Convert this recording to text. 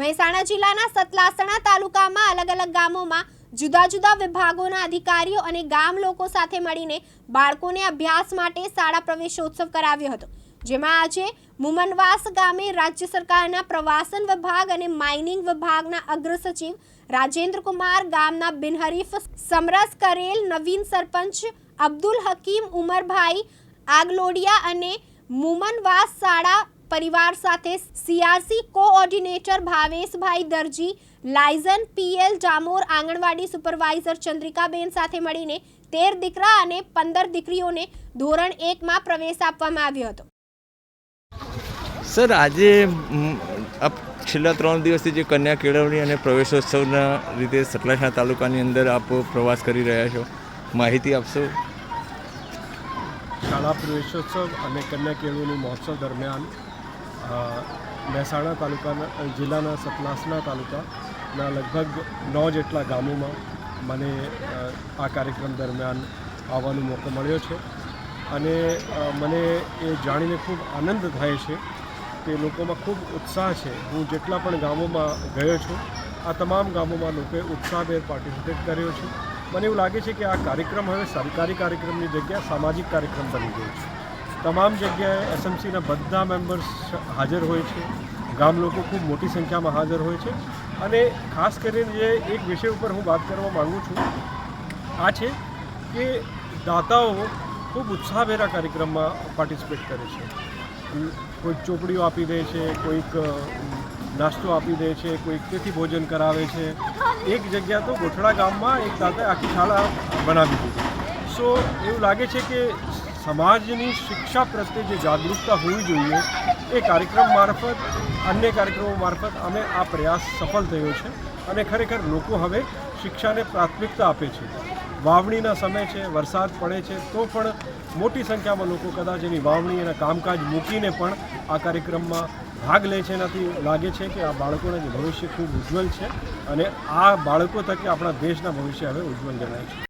મહેસાણા જિલ્લાના સતલાસણા તાલુકામાં અલગ અલગ ગામોમાં જુદા જુદા વિભાગોના અધિકારીઓ અને ગામ લોકો સાથે મળીને બાળકોને અભ્યાસ માટે શાળા પ્રવેશોત્સવ કરાવ્યો હતો, જેમાં આજે મુમનવાસ ગામે રાજ્ય સરકારના પ્રવાસન વિભાગ અને માઇનિંગ વિભાગના અગ્ર સચિવ રાજેન્દ્ર કુમાર ગામના બિનહરીફ સમરસ કરેલ નવીન સરપંચ અબ્દુલ હકીમ ઉમરભાઈ આગલોડિયા અને મુમનવાસ શાળા પરિવાર સાથે સીઆરસી કોઓર્ડિનેટર ભાવેશભાઈ Darji liaison PL Jamor anganwadi supervisor Chandrikaben સાથે મળીને તેર દીકરા અને પંદર દીકરીઓને ધોરણ એકમાં પ્રવેશ આપવામાં આવ્યો હતો. સર આજે છેલ્લા ત્રણ દિવસથી જે કન્યા કેળવણી અને પ્રવેશોત્સવના રીતે સતલાસણા તાલુકાની અંદર આપ પ્રવાસ કરી રહ્યા છો માહિતી આપશો? શાળા પ્રવેશોત્સવ અને કન્યા કેળવણી મહોત્સવ દરમિયાન મહેસાણા તાલુકાના જિલ્લાના સતલાસના તાલુકાના લગભગ નવ જેટલા ગામોમાં મને આ કાર્યક્રમ દરમિયાન આવવાનો મોકો મળ્યો છે. અને મને એ જાણીને ખૂબ આનંદ થાય છે કે લોકોમાં ખૂબ ઉત્સાહ છે. હું જેટલા પણ ગામોમાં ગયો છું, આ તમામ ગામોમાં લોકોએ ઉત્સાહભેર પાર્ટિસિપેટ કર્યો છે. મને એવું લાગે છે કે આ કાર્યક્રમ હવે સરકારી કાર્યક્રમની જગ્યાએ સામાજિક કાર્યક્રમ બની ગયો છે. તમામ જગ્યાએ એસએમસીના બધા મેમ્બર્સ હાજર હોય છે. ગામ લોકો ખૂબ મોટી સંખ્યામાં હાજર હોય છે. અને ખાસ કરીને જે એક વિષય ઉપર હું વાત કરવા માગું છું, આ છે કે દાતાઓ ખૂબ ઉત્સાહભેરા કાર્યક્રમમાં પાર્ટિસિપેટ કરે છે. કોઈક ચોપડીઓ આપી દે છે, કોઈક નાસ્તો આપી દે છે, કોઈક તેથી ભોજન કરાવે છે. એક જગ્યા તો ગોઠડા ગામમાં એક દાદાએ આખી શાળા બનાવી દીધી. સો એવું લાગે છે કે સમાજની શિક્ષા પ્રત્યે જે જાગૃતતા હોવી જોઈએ, એ કાર્યક્રમ મારફત, અન્ય કાર્યક્રમો મારફત અમે આ પ્રયાસ સફળ થયો છે અને ખરેખર લોકો હવે શિક્ષાને પ્રાથમિકતા આપે છે. વાવણીના સમય છે, વરસાદ પડે છે, તો પણ મોટી સંખ્યામાં લોકો કદાચ એની વાવણી એના કામકાજ મૂકીને પણ આ કાર્યક્રમમાં ભાગ લે છે. એનાથી લાગે છે કે આ બાળકોના ભવિષ્ય ખૂબ ઉજ્જવલ છે અને આ બાળકો થકી આપણા દેશના ભવિષ્ય હવે ઉજ્જવલ જણાય છે.